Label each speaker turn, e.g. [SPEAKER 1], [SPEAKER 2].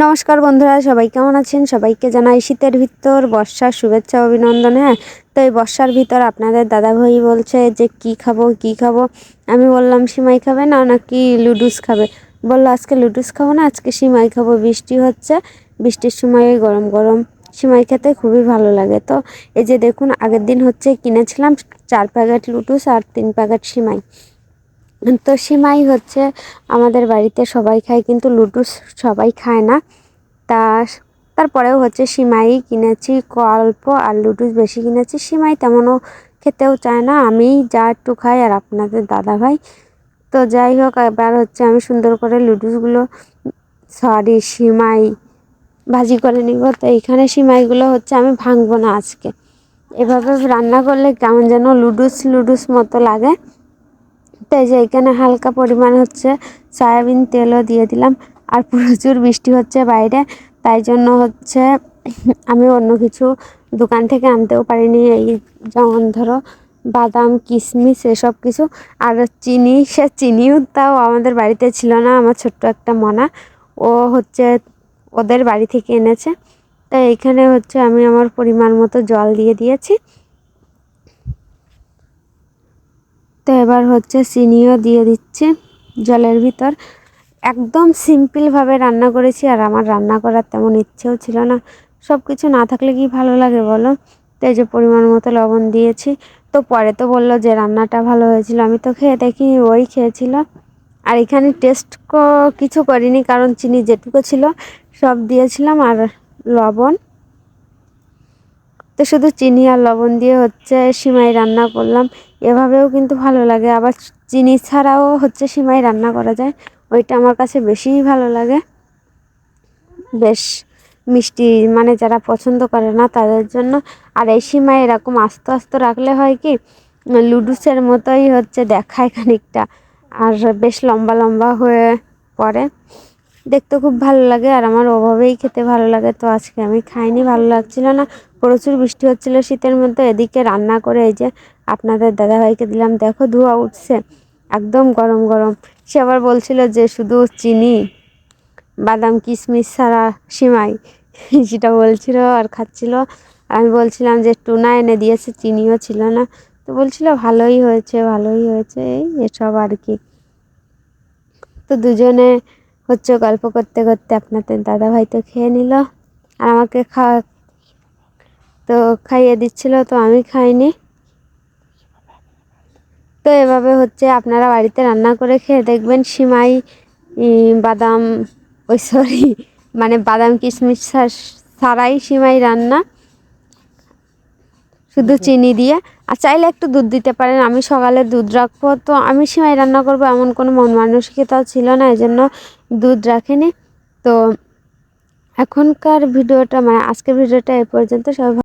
[SPEAKER 1] নমস্কার বন্ধুরা, সবাই কেমন আছেন? সবাইকে জানাই শীতের ভিতর বর্ষার শুভেচ্ছা, অভিনন্দন হ্যাঁ? তো এই বর্ষার ভিতর আপনাদের দাদাভাই বলছে যে, কি খাব কি খাব? আমি বললাম, সিমাই খাবে না, নাকি লুডুস খাবে? বলল, আজকে লুডুস খাব না, আজকে সিমাই খাব। বৃষ্টি হচ্ছে, বৃষ্টির সময় গরম গরম সিমাই খেতে খুবই ভালো লাগে। তো এই যে দেখুন, আগের দিন হচ্ছে কিনেছিলাম চার প্যাকেট লুডুস আর তিন প্যাকেট সিমাই। তো সিমাই হচ্ছে আমাদের বাড়িতে সবাই খায়, কিন্তু লুডুস সবাই খায় না। তা তারপরেও হচ্ছে সিমাই কিনেছি, অল্প আর লুডুস বেশি কিনেছি। সিমাই তেমনও খেতেও চায় না, আমি যা একটু খাই আর আপনাদের দাদা ভাই। তো যাই হোক, এবার হচ্ছে আমি সুন্দর করে লুডুসগুলো, সরি, সিমাই ভাজি করে নিব। তো এইখানে সিমাইগুলো হচ্ছে আমি ভাঙবো না আজকে। এভাবে রান্না করলে কেমন যেন লুডুস লুডুস মতো লাগে। তো এই যে এখানে হালকা পরিমাণ হচ্ছে সয়াবিন তেলও দিয়ে দিলাম। আর প্রচুর বৃষ্টি হচ্ছে বাইরে, তাই জন্য হচ্ছে আমি অন্য কিছু দোকান থেকে আনতেও পারিনি। এই যেমন ধরো বাদাম, কিশমিশ এসব কিছু। আর চিনি, সে চিনিও তাও আমাদের বাড়িতে ছিল না, আমার ছোট্ট একটা মনা। ও হচ্ছে ওদের বাড়ি থেকে এনেছে। তাই এখানে হচ্ছে আমি আমার পরিমাণ মতো জল দিয়ে দিয়েছি। তো এবার হচ্ছে চিনিও দিয়ে দিচ্ছি জলের ভিতর। একদম সিম্পলভাবে রান্না করেছি আর আমার রান্না করার তেমন ইচ্ছেও ছিল না। সব কিছু না থাকলে কি ভালো লাগে বলো? তো এই যে পরিমাণ মতো লবণ দিয়েছি। তো পরে তো বলল যে রান্নাটা ভালো হয়েছিল, আমি তো খেয়ে দেখি ওই খেয়েছিল। আর এখানে টেস্ট কিছু করিনি, কারণ চিনি যেটুকু ছিল সব দিয়েছিলাম আর লবণ। তো শুধু চিনি আর লবণ দিয়ে হচ্ছে সিমাই রান্না করলাম। এভাবেও কিন্তু ভালো লাগে। আবার চিনি ছাড়াও হচ্ছে সিমাই রান্না করা যায়। ওইটা আমার কাছে বেশিই ভালো লাগে। বেশ মিষ্টি মানে যারা পছন্দ করে না তাদের জন্য। আর এই সিমাই এরকম আস্তে আস্তে রাখলে হয় কি, লুডুসের মতোই হচ্ছে দেখায় খানিকটা। আর বেশ লম্বা লম্বা হয়ে পড়ে। দেখতে খুব ভালো লাগে আর আমার ওভাবেই খেতে ভালো লাগে। তো আজকে আমি খাইনি, ভালো লাগছিল না। প্রচুর বৃষ্টি হচ্ছিল শীতের মধ্যে, এদিকে রান্না করে এই যে আপনাদের দাদাভাইকে দিলাম। দেখো ধোয়া উঠছে, একদম গরম গরম। সে আবার বলছিল যে শুধু চিনি, বাদাম, কিশমিশ ছাড়া সিমাই। সেটা বলছিল আর খাচ্ছিল। আমি বলছিলাম যে টুনা এনে দিয়েছে, চিনিও ছিল না। তো বলছিল ভালোই হয়েছে ভালোই হয়েছে, এই এসব আর কি। তো দুজনে হচ্ছে গল্প করতে করতে আপনাদের দাদাভাই তো খেয়ে নিল আর আমাকে খাওয়া তো খাইয়ে দিচ্ছিল তো আমি খাইনি। তো এভাবে হচ্ছে আপনারা বাড়িতে রান্না করে খেয়ে দেখবেন সিমাই বাদাম ওই সরি মানে বাদাম কিশমিশ ছাড়াই সিমাই রান্না। শুধু চিনি দিয়ে আর চাইলে একটু দুধ দিতে পারেন। আমি সকালে দুধ রাখব। তো আমি সেমাই রান্না করব এমন কোনো মন মানসিকতাও ছিল না এই জন্য দুধ রাখিনি। তো এখনকার ভিডিওটা মানে আজকের ভিডিওটা এ পর্যন্ত। সবাই